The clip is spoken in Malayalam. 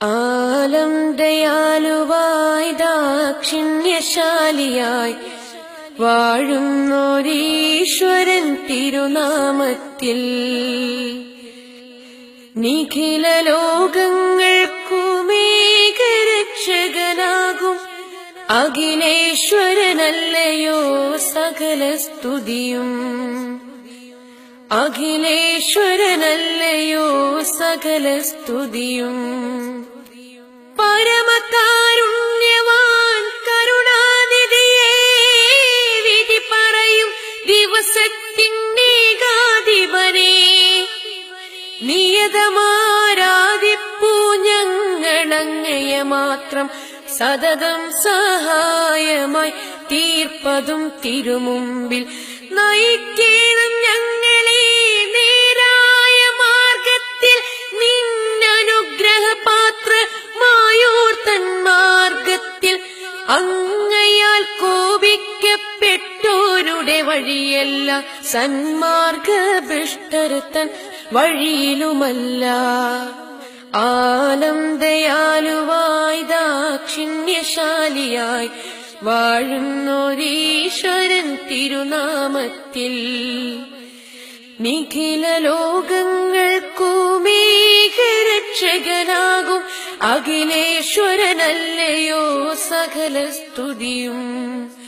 ആലം ദയാലുവായി ദാക്ഷിണ്യശാലിയായി വാഴുന്നോരീശ്വരൻ തിരുനാമത്തിൽ. നിഖില ലോകങ്ങൾക്കുമേകരക്ഷകനാകും അഖിലേശ്വരനല്ലയോ സകല സ്തുതിയും അഖിലേശ്വരനല്ലയോ സകല സ്തുതിയും. പരമകാരുണ്യവാൻ കരുണാനിധിയെ വിധി പറയും ദിവസത്തിന്റെ ഗാധിപനെ നിയതമാരാധിപ്പൂ ഞങ്ങളങ്ങയ മാത്രം സതതം സഹായമായി തീർപ്പതും തിരുമുമ്പിൽ നയിക്കേണം വഴിയല്ല സന്മാർഗഭിഷ്ടരുത്തൻ വഴിയിലുമല്ല. ആലം ദയാലുവായി ദാക്ഷിണ്യശാലിയായി വാഴുന്നോരീശ്വരൻ തിരുനാമത്തിൽ. നിഖില ലോകങ്ങൾക്കുമേകരക്ഷകനാകും അഖിലേശ്വരനല്ലയോ സകല സ്തുതിയും